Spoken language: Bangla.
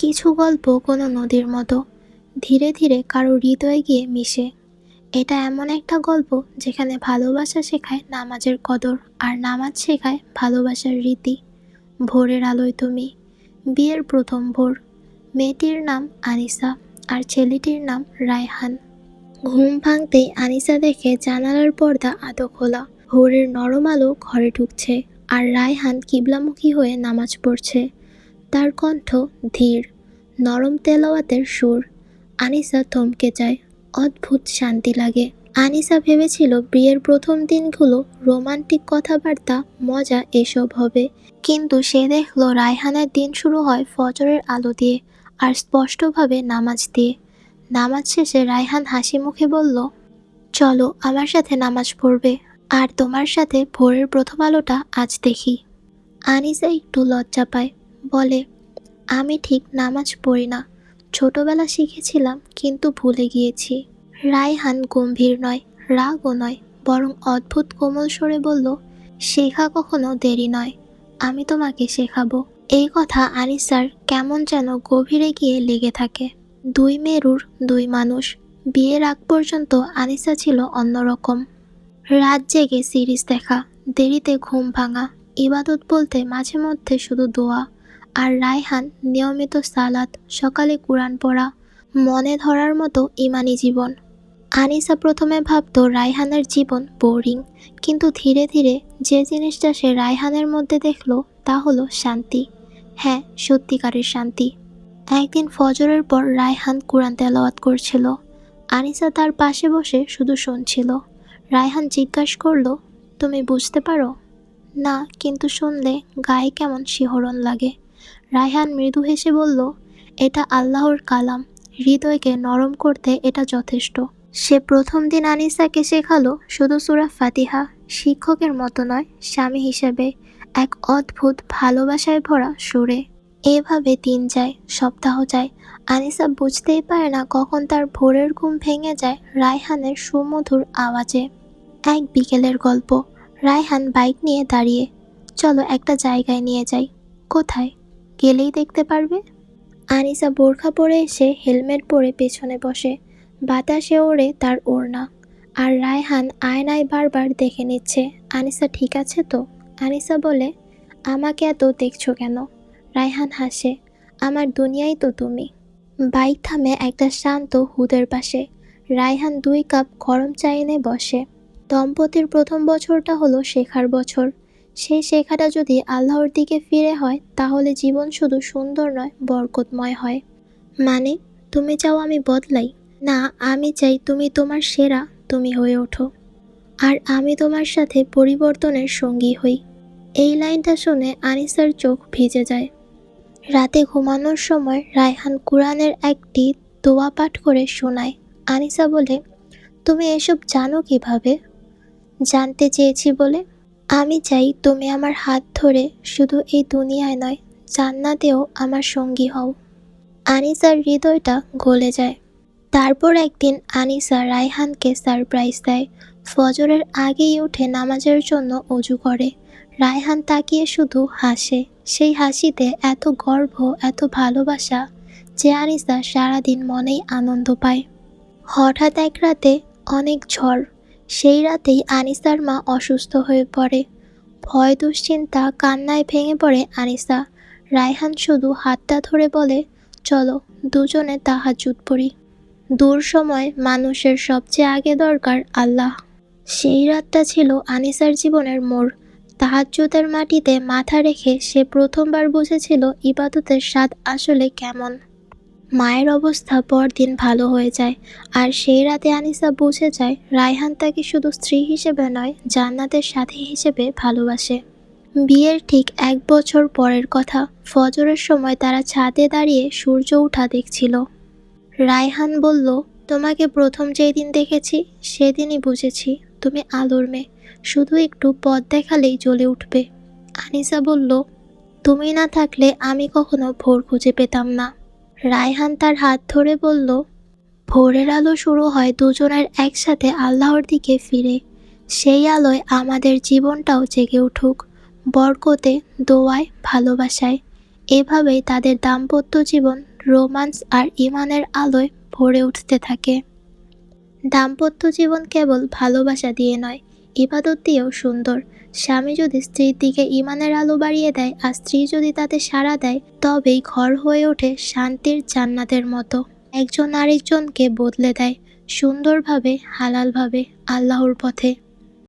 কিছু গল্প কোনো নদীর মতো। ধীরে ধীরে কারও হৃদয়ে গিয়ে মিশে। এটা এমন একটা গল্প যেখানে ভালোবাসা শেখায় নামাজের কদর আর নামাজ শেখায় ভালোবাসার রীতি। ভোরের আলোয় তুমি, বিয়ের প্রথম ভোর। মেয়েটির নাম আনিসা আর ছেলেটির নাম রায়হান। ঘুম ভাঙতেই আনিসা দেখে জানালার পর্দা আদো খোলা। ভোরের নরম আলো ঘরে ঢুকছে আর রায়হান কিবলামুখী হয়ে নামাজ পড়ছে। তার কণ্ঠ ধীর, নরম তেলাওয়াতের সুর। আনিসা থমকে যায়, অদ্ভুত শান্তি লাগে। আনিসা ভেবেছিল বিয়ের প্রথম দিনগুলো রোমান্টিক কথাবার্তা, মজা এসব হবে। কিন্তু সে দেখল রায়হানের দিন শুরু হয় ফজরের আলো দিয়ে আর স্পষ্টভাবে নামাজ দিয়ে। নামাজ শেষে রায়হান হাসি মুখে বলল, চলো, আমার সাথে নামাজ পড়বে। আর তোমার সাথে ভোরের প্রথম আলোটা আজ দেখি। আনিসা একটু লজ্জা পায়। বলে, আমি ঠিক নামাজ পড়ি না। ছোটবেলা শিখেছিলাম, কিন্তু ভুলে গিয়েছি। রায়হান গম্ভীর নয়, রাগও নয়, বরং অদ্ভুত কোমল স্বরে বলল, শেখা কখনো দেরি নয়, আমি তোমাকে শেখাবো। এই কথা আনিসার কেমন যেন গভীরে গিয়ে লেগে থাকে। দুই মেরুর দুই মানুষ, বিয়ের আগ পর্যন্ত আনিসা ছিল অন্যরকম। রাত জেগে সিরিজ দেখা, দেরিতে ঘুম ভাঙা, ইবাদত বলতে মাঝে মধ্যে শুধু দোয়া আর রায়হান নিয়মিত সালাত, সকালে কোরআন পড়া, মনে ধরার মতো ইমানি জীবন। আনিসা প্রথমে ভাবত রায়হানের জীবন বোরিং কিন্তু ধীরে ধীরে যে জিনিসটা সে রায়হানের মধ্যে দেখল তা হলো শান্তি। হ্যাঁ সত্যিকারের শান্তি। একদিন ফজরের পর রায়হান কোরআন তেলাওয়াত করছিল। আনিসা তার পাশে বসে শুধু শুনছিল। রায়হান জিজ্ঞাসা করল, তুমি বুঝতে পারো? না, কিন্তু শুনলে গায়ে কেমন শিহরণ লাগে। রায়হান মৃদু হেসে বলল, এটা আল্লাহর কালাম। হৃদয়কে নরম করতে এটা যথেষ্ট। সে প্রথম দিন আনিসাকে শেখালো, শুধু সুরা ফাতিহা, শিক্ষকের মতো নয়, স্বামী হিসেবে এক অদ্ভুত ভালোবাসায় ভরা সুরে। এভাবে দিন যায়, সপ্তাহ যায়। আনিসা বুঝতেই পারে না কখন তার ভোরের ঘুম ভেঙে যায় রায়হানের সুমধুর আওয়াজে। এক বিকেলের গল্প। রায়হান বাইক নিয়ে দাঁড়িয়ে, চলো একটা জায়গায় নিয়ে যাই। কোথায়? গেলেই দেখতে পারবে। আনিসা বোরখা পরে এসে হেলমেট পরে পেছনে বসে। বাতাসে ওড়ে তার ওড়না। আর রায়হান আয়নায় বারবার দেখে নিচ্ছে, আনিসা ঠিক আছে তো? আনিসা বলে, আমাকে এত দেখছ কেন? রায়হান হাসে, আমার দুনিয়াই তো তুমি। বাইক থামে একটা শান্ত হুদের পাশে। রায়হান দুই কাপ গরম চা এনে বসে। দম্পতির প্রথম বছরটা হলো শেখার বছর। সেই শেখাটা যদি আল্লাহর দিকে ফিরে হয়, তাহলে জীবন শুধু সুন্দর নয়, বরকতময় হয়। মানে তুমি চাও আমি বদলাই? না, আমি চাই তুমি তোমার সেরা, তুমি হয়ে ওঠো। আর আমি তোমার সাথে পরিবর্তনের সঙ্গী হই। এই লাইনটা শুনে আনিসার চোখ ভিজে যায়। রাতে ঘুমানোর সময় রায়হান কোরআনের একটি দোয়া পাঠ করে শোনায়। আনিসা বলে, তুমি এসব জানো কীভাবে? জানতে চেয়েছি বলে? আমি চাই তুমি আমার হাত ধরে শুধু এই দুনিয়ায় নয়, জান্নাতেও আমার সঙ্গী হও। আনিসার হৃদয়টা গলে যায়। তারপর একদিন আনিসা রায়হানকে সারপ্রাইজ দেয়। ফজরের আগেই উঠে নামাজের জন্য অজু করে। রায়হান তাকিয়ে শুধু হাসে। সেই হাসিতে এত গর্ব, এত ভালোবাসা যে আনিসা সারাদিন মনেই আনন্দ পায়। হঠাৎ এক রাতে অনেক ঝড় সেই রাতেই আনিসার মা অসুস্থ হয়ে পড়ে। ভয় দুশ্চিন্তা, কান্নায় ভেঙে পড়ে আনিসা। রায়হান শুধু হাতটা ধরে বলে, চলো, দুজনে তাহাজুদ পড়ি। দূর সময় মানুষের সবচেয়ে আগে দরকার আল্লাহ। সেই রাতটা ছিল আনিসার জীবনের মোড়। তাহাজ্জুদের মাটিতে মাথা রেখে সে প্রথমবার বুঝেছিল ইবাদতের স্বাদ আসলে কেমন। মায়ের অবস্থা পরদিন ভালো হয়ে যায়। আর সেই রাতে আনিসা বুঝে যায়, রায়হান তাকে শুধু স্ত্রী হিসেবে নয়, জান্নাতের সাথী হিসেবে ভালোবাসে। বিয়ের ঠিক এক বছর পরের কথা, ফজরের সময় তারা ছাদে দাঁড়িয়ে সূর্য ওঠা দেখছিল। রায়হান বলল, তোমাকে প্রথম যেই দিন দেখেছি, সেদিনই বুঝেছি, তুমি আলোর মেয়ে। শুধু একটু পথ দেখালেই জ্বলে উঠবে। আনিসা বলল, তুমি না থাকলে আমি কখনো ভোর খুঁজে পেতাম না। রায়হান তার হাত ধরে বলল, ভোরের আলো শুরু হয় দুজনের একসাথে আল্লাহর দিকে ফিরে। সেই আলোয় আমাদের জীবনটাও জেগে উঠুক, বরকতে, দোয়ায়, ভালোবাসায়। এভাবেই তাদের দাম্পত্য জীবন, রোমান্স আর ইমানের আলোয় ভরে উঠতে থাকে। দাম্পত্য জীবন কেবল ভালোবাসা দিয়ে নয় ইবাদত দিয়েও সুন্দর। স্বামী যদি স্ত্রীর দিকে ইমানের আলো বাড়িয়ে দেয় আর স্ত্রী যদি তাতে সাড়া দেয়, তবেই ঘর হয়ে ওঠে শান্তির জান্নাতের মতো। একজন আরেকজনকে বদলে দেয়, সুন্দরভাবে, হালালভাবে, আল্লাহর পথে।